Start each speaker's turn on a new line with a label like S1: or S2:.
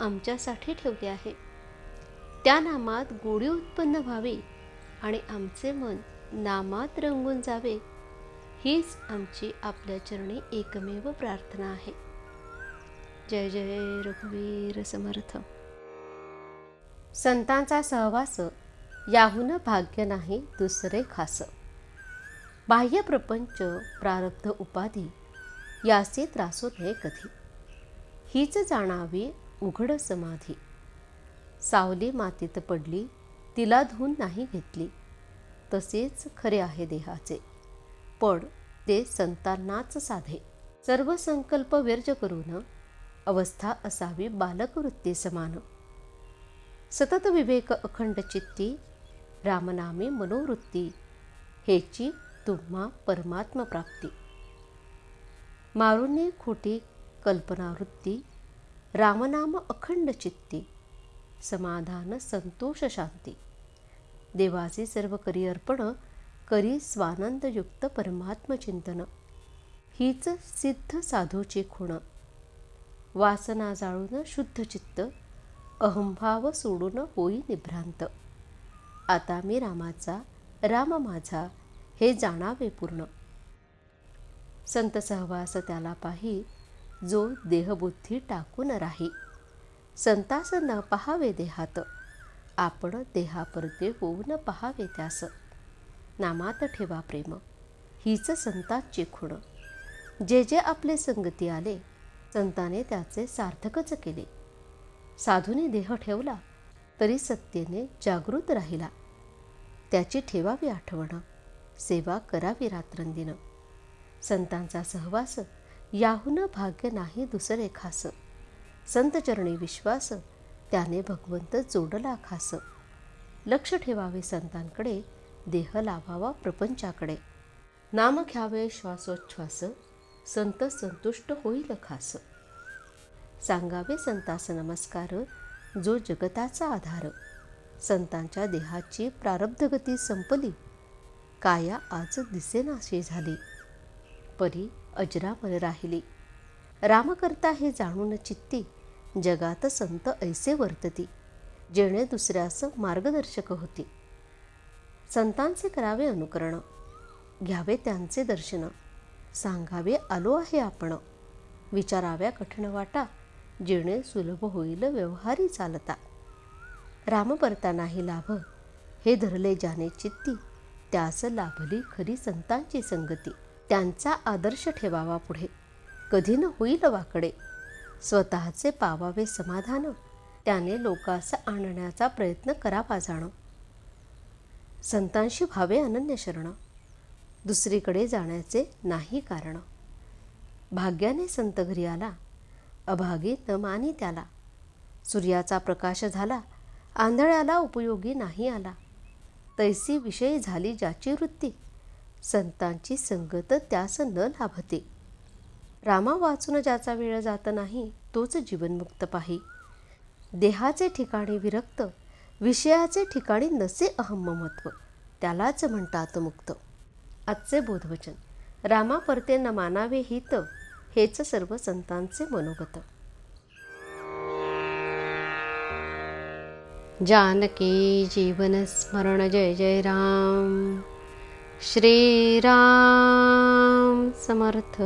S1: आमच्यासाठी ठेवले आहे. त्या नामात गोडी उत्पन्न व्हावी आणि आमचे मन नामात रंगून जावे हीच आमची आपल्या चरणी एकमेव प्रार्थना आहे. जय जय रघुवीर समर्थ. संतांचा सहवास याहून भाग्य नाही दुसरे खास. बाह्य प्रपंच प्रारब्ध उपाधी याचे त्रासो नये कधी? हीच जाणावी उघड समाधी. सावली मातीत पडली तिला धुवून नाही घेतली. तसेच खरे आहे देहाचे. पण ते संतांनाच साधे. सर्व संकल्प व्यर्ज करून अवस्था असावी बालकवृत्ती समान. सतत विवेक अखंड चित्ती रामनामी मनोवृत्ती हेची तुम्हा परमात्म प्राप्ती मारुनी खोटी कल्पनावृत्ती रामनाम अखंड चित्ती समाधान संतोष शांती. देवाचे सर्व करी अर्पण करी स्वानंदयुक्त परमात्मचिंतन हीच सिद्ध साधूची खुण. वासना जाळून शुद्ध चित्त अहंभाव सोडून होई निभ्रांत. आता मी रामाचा राम माझा हे जाणावे पूर्ण. संत सहवास त्याला पाही जो देहबुद्धी टाकून राही. संतास न पहावे देहात. आपण देहापरते होऊन पहावे त्यास. नामात ठेवा प्रेम. हीच संतांची खुण. जे जे आपले संगती आले संताने त्याचे सार्थकच केले. साधूने देह ठेवला तरी सत्तेने जागृत राहिला. त्याची ठेवावी आठवण सेवा करावी रात्रंदिनं. संतांचा सहवास याहून भाग्य नाही दुसरे खास. संतचरणी विश्वास त्याने भगवंत जोडला खास. लक्ष ठेवावे संतांकडे देह लावावा प्रपंचाकडे. नाम घ्यावे श्वासोच्छ्वास संत संतुष्ट होईल खास. सांगावे संतास नमस्कार जो जगताचा आधार. संतांच्या देहाची प्रारब्धगती संपली. काया आज दिसेनाशी झाली. परी अजरामर राहिली. रामकर्ता हे जाणून चित्ती जगात संत ऐसे वर्तती जेणे दुसऱ्यास मार्गदर्शक होती. संतांचे करावे अनुकरण घ्यावे त्यांचे दर्शन सांगावे आलो आहे आपण विचाराव्या कठीण वाटा जेणे सुलभ होईल व्यवहारी चालता. राम नाही लाभ हे धरले जाणे चित्ती त्यास लाभली खरी संतांची संगती. त्यांचा आदर्श ठेवावा पुढे. कधी न होईल वाकडे. स्वतःचे पावावे समाधान. त्याने लोकास आणण्याचा प्रयत्न करावा जाणं. संतांशी भावे अनन्य शरण. दुसरीकडे जाण्याचे नाही कारण. भाग्याने संत घरी आला. अभागी न मानी त्याला. सूर्याचा प्रकाश झाला. आंधळ्याला उपयोगी नाही आला. तैसी विषयी झाली ज्याची वृत्ती. संतांची संगत त्यास न लाभते. रामा वाचून ज्याचा वेळ जात नाही तोच जीवनमुक्त पाही. देहाचे ठिकाणी विरक्त विषयाचे ठिकाणी नसे अहममत्व त्यालाच म्हणतात मुक्त. आजचे बोधवचन. रामा परते न मानावे हित हेच सर्व संतांचे मनोगत. जानकी जीवन स्मरण जय जय राम. श्रीराम समर्थ.